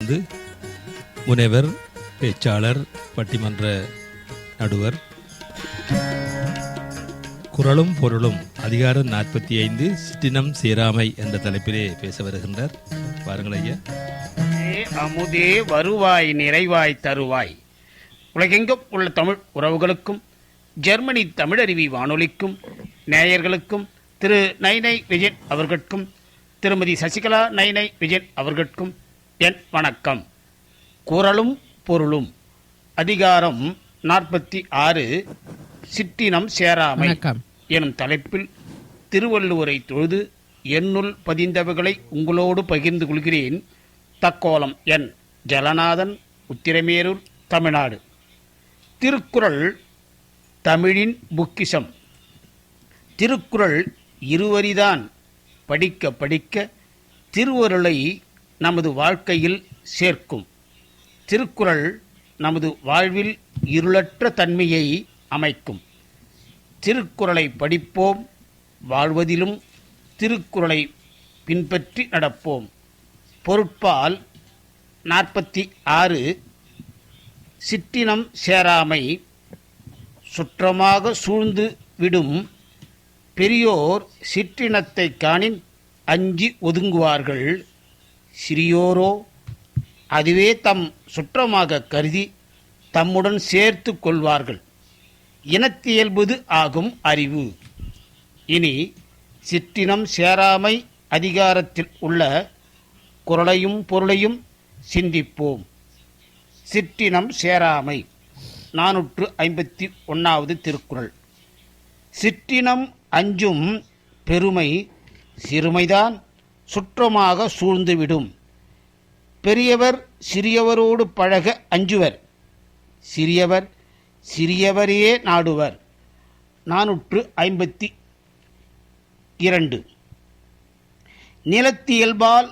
வந்து முனைவர் பேச்சாளர் பட்டிமன்ற நடுவர். குரலும் பொருளும் அதிகாரம் நாற்பத்தி ஐந்து சிற்றினம் சீராமை என்ற தலைப்பிலே பேச வருகின்றார். பாருங்கள் ஐயா. அமுதே வருவாய் நிறைவாய் தருவாய். உலகெங்கும் உள்ள தமிழ் உறவுகளுக்கும் ஜெர்மனி தமிழருவி வானொலிக்கும் நேயர்களுக்கும் திரு நைனை விஜயன் அவர்களுக்கும் திருமதி சசிகலா நைனை விஜயன் அவர்களுக்கும் என் வணக்கம். குரலும் பொருளும். அதிகாரம் நாற்பத்தி ஆறு சிற்றினம் சேராமை. எனும் தலைப்பில் திருவள்ளுவரை தொழுது என்னுள் பதிந்தவைகளை உங்களோடு பகிர்ந்து கொள்கிறேன். தக்கோலம் என் ஜலநாதன் உத்திரமேரூர் தமிழ்நாடு. திருக்குறள் தமிழின் புக்கிசம் திருக்குறள் இருவரிதான். படிக்க படிக்க திருவருளை நமது வாழ்க்கையில் சேர்க்கும். திருக்குறள் நமது வாழ்வில் இருளற்ற தன்மையை அமைக்கும். திருக்குறளை படிப்போம் வாழ்வதிலும் திருக்குறளை பின்பற்றி நடப்போம். பொருட்பால் நாற்பத்தி ஆறு சிற்றினம் சேராமை சுற்றமாக சூழ்ந்து விடும் பெரியோர் சிற்றினத்தை காணின் அஞ்சி ஒதுங்குவார்கள். சிறியோரோ அதுவே தம் சுற்றமாக கருதி தம்முடன் சேர்த்து கொள்வார்கள். இனத்தியல்பது ஆகும் அறிவு. இனி சிற்றினம் சேராமை அதிகாரத்தில் உள்ள குரலையும் பொருளையும் சிந்திப்போம். சிற்றினம் சேராமை. நானூற்று ஐம்பத்தி ஒன்றாவது திருக்குறள். சிற்றினம் அஞ்சும் பெருமை சிறுமைதான். சுற்றமாக சூழ்ந்துவிடும். பெரியவர் சிறியவரோடு பழக அஞ்சுவர். சிறியவர் சிறியவரையே நாடுவர். நானூற்று ஐம்பத்தி இரண்டு. நிலத்தியல்பால்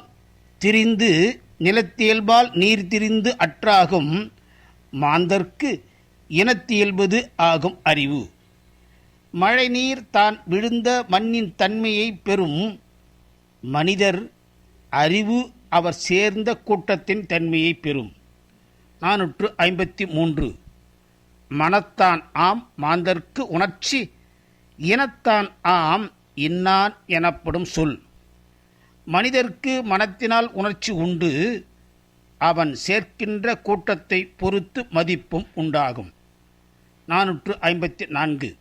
திரிந்து நிலத்தியல்பால் நீர் திரிந்து அற்றாகும் மாந்தர்க்கு இனத்தியல்பது ஆகும் அறிவு. மழைநீர் தான் விழுந்த மண்ணின் தன்மையை பெறும் மனிதர் அறிவு அவர் சேர்ந்த கூட்டத்தின் தன்மையை பெறும். நானூற்று ஐம்பத்தி மூன்று. மனத்தான் ஆம் மாந்தர்க்கு உணர்ச்சி. இனத்தான் ஆம் இன்னான் எனப்படும் சொல். மனிதர்க்கு மனத்தினால் உணர்ச்சி உண்டு. அவன் சேர்க்கின்ற கூட்டத்தை பொறுத்து மதிப்பும் உண்டாகும். நானூற்று ஐம்பத்தி நான்கு.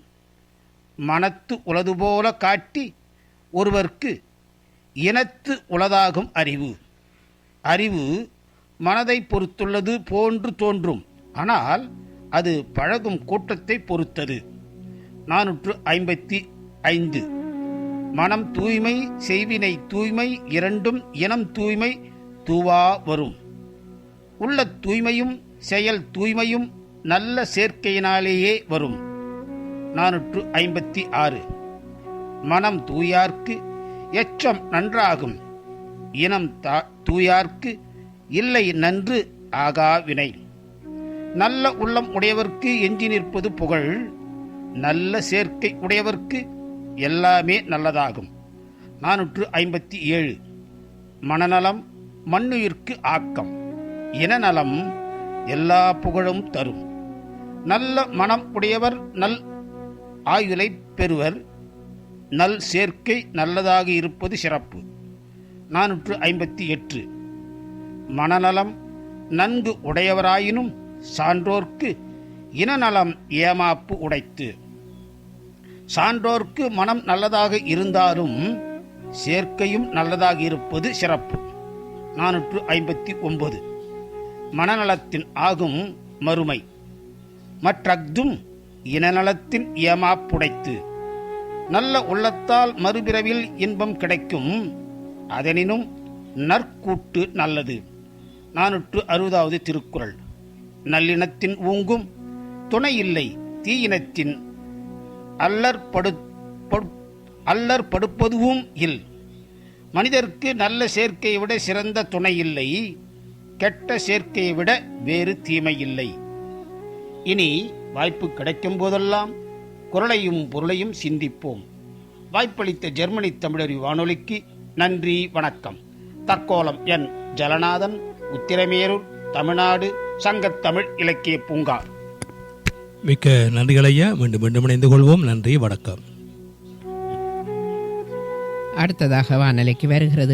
மனத்து உளது போல காட்டி ஒருவர்க்கு இனத்து உளதாகும் அறிவு. அறிவு மனதை பொறுத்துள்ளது போன்று தோன்றும். ஆனால் அது பழகும் கூட்டத்தை பொறுத்தது. நானூற்று ஐம்பத்தி ஐந்து. மனம் தூய்மை செய்வினை தூய்மை இரண்டும் இனம் தூய்மை தூவா வரும். உள்ள தூய்மையும் செயல் தூய்மையும் நல்ல சேர்க்கையினாலேயே வரும். நானூற்று ஐம்பத்தி ஆறு. மனம் தூயார்க்கு எச்சம் நன்றாகும். இனம் தா தூயார்க்கு இல்லை நன்று ஆகாவினை. நல்ல உள்ளம் உடையவர்க்கு எஞ்சி நிற்பது புகழ். நல்ல சேர்க்கை உடையவர்க்கு எல்லாமே நல்லதாகும். நானூற்று ஐம்பத்தி ஏழு. மனநலம் மண்ணுயிர்க்கு ஆக்கம். இனநலம் எல்லா புகழும் தரும். நல்ல மனம் உடையவர் நல் ஆயுளை பெறுவர். நல் சேர்க்கை நல்லதாக இருப்பது சிறப்பு. நானூற்று ஐம்பத்தி எட்டு. மனநலம் நன்கு உடையவராயினும் சான்றோர்க்கு இனநலம் ஏமாப்பு உடைத்து. சான்றோர்க்கு மனம் நல்லதாக இருந்தாலும் சேர்க்கையும் நல்லதாக இருப்பது சிறப்பு. நானூற்று ஐம்பத்தி ஒன்பது. மனநலத்தின் ஆகும் மறுமை. மற்றக்தும் இனநலத்தின் ஏமாப்புடைத்து நல்ல உள்ளத்தால் மறுபிறவில் இன்பம் கிடைக்கும். அதனினும் நற்கூட்டு நல்லது. நானூற்று அறுபதாவது திருக்குறள். நல்லினத்தின் ஊங்கும் துணை இல்லை தீயினத்தின் அல்லற்படு அல்லற் படுப்பதுவும் இல். மனிதர்க்கு நல்ல சேர்க்கையை விட சிறந்த துணை இல்லை கெட்ட சேர்க்கையை விட வேறு தீமை இல்லை. இனி வாய்ப்பு கிடைக்கும் போதெல்லாம் குரலையும் பொருளையும் சிந்திப்போம். வாய்ப்பளித்த ஜெர்மனி தமிழறி வானொலிக்கு நன்றி வணக்கம். தற்கோலம் என் ஜலநாதன் உத்திரமேரூர் தமிழ்நாடு சங்கத்தமிழ் இலக்கிய பூங்கா. மிக்க நன்றிகள் ஐயா. மீண்டும் மீண்டும் இணைந்து கொள்வோம். நன்றி வணக்கம். அடுத்ததாக வானொலிக்கு வருகிறது.